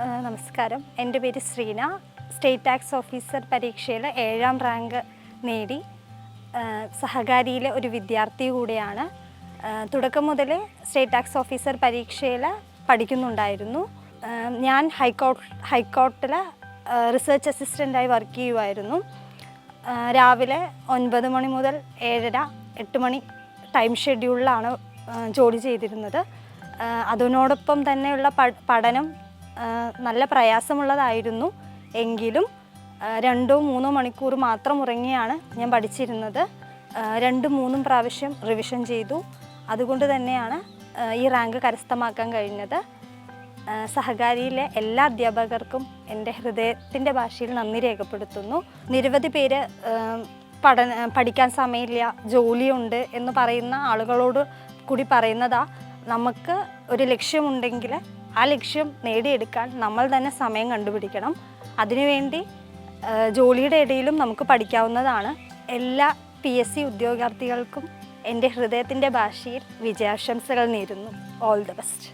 നമസ്കാരം. എന്റെ പേര് ശ്രീന. സ്റ്റേറ്റ് ടാക്സ് ഓഫീസർ പരീക്ഷയിൽ ഏഴാം റാങ്ക് നേടി. സഹകാരിയിലെ ഒരു വിദ്യാർത്ഥി കൂടിയാണ്. തുടക്കം മുതൽ സ്റ്റേറ്റ് ടാക്സ് ഓഫീസർ പരീക്ഷയിൽ പഠിക്കുന്നുണ്ടായിരുന്നു. ഞാൻ ഹൈക്കോർട്ട് ഹൈക്കോർട്ടിൽ റിസർച്ച് അസിസ്റ്റന്റായി വർക്ക് ചെയ്യുമായിരുന്നു രാവിലെ ഒൻപത് മണി മുതൽ ഏഴര എട്ട് മണി ടൈം ഷെഡ്യൂളിലാണ് ജോലി ചെയ്തിരുന്നത്. അതിനോടൊപ്പം തന്നെയുള്ള പഠനം നല്ല പ്രയാസമുള്ളതായിരുന്നു. എങ്കിലും രണ്ടോ മൂന്നോ മണിക്കൂർ മാത്രം ഉറങ്ങിയാണ് ഞാൻ പഠിച്ചിരുന്നത്. രണ്ടും മൂന്നും പ്രാവശ്യം റിവിഷൻ ചെയ്തു. അതുകൊണ്ട് തന്നെയാണ് ഈ റാങ്ക് കരസ്ഥമാക്കാൻ കഴിഞ്ഞത്. സഹകാരിയിലെ എല്ലാ അധ്യാപകർക്കും എന്റെ ഹൃദയത്തിന്റെ ഭാഷയിൽ നന്ദി രേഖപ്പെടുത്തുന്നു. നിരവധി പേര് പഠന പഠിക്കാൻ സമയമില്ല ജോലിയുണ്ട് എന്ന് പറയുന്ന ആളുകളോട് കൂടി പറയുന്നതാ. നമുക്ക് ഒരു ലക്ഷ്യമുണ്ടെങ്കിൽ ആ ലക്ഷ്യം നേടിയെടുക്കാൻ നമ്മൾ തന്നെ സമയം കണ്ടുപിടിക്കണം. അതിനുവേണ്ടി ജോലിയുടെ ഇടയിലും നമുക്ക് പഠിക്കാവുന്നതാണ്. എല്ലാ പി എസ് സി ഉദ്യോഗാർത്ഥികൾക്കും എന്റെ ഹൃദയത്തിന്റെ ഭാഷയിൽ വിജയാശംസകൾ നേരുന്നു. All the best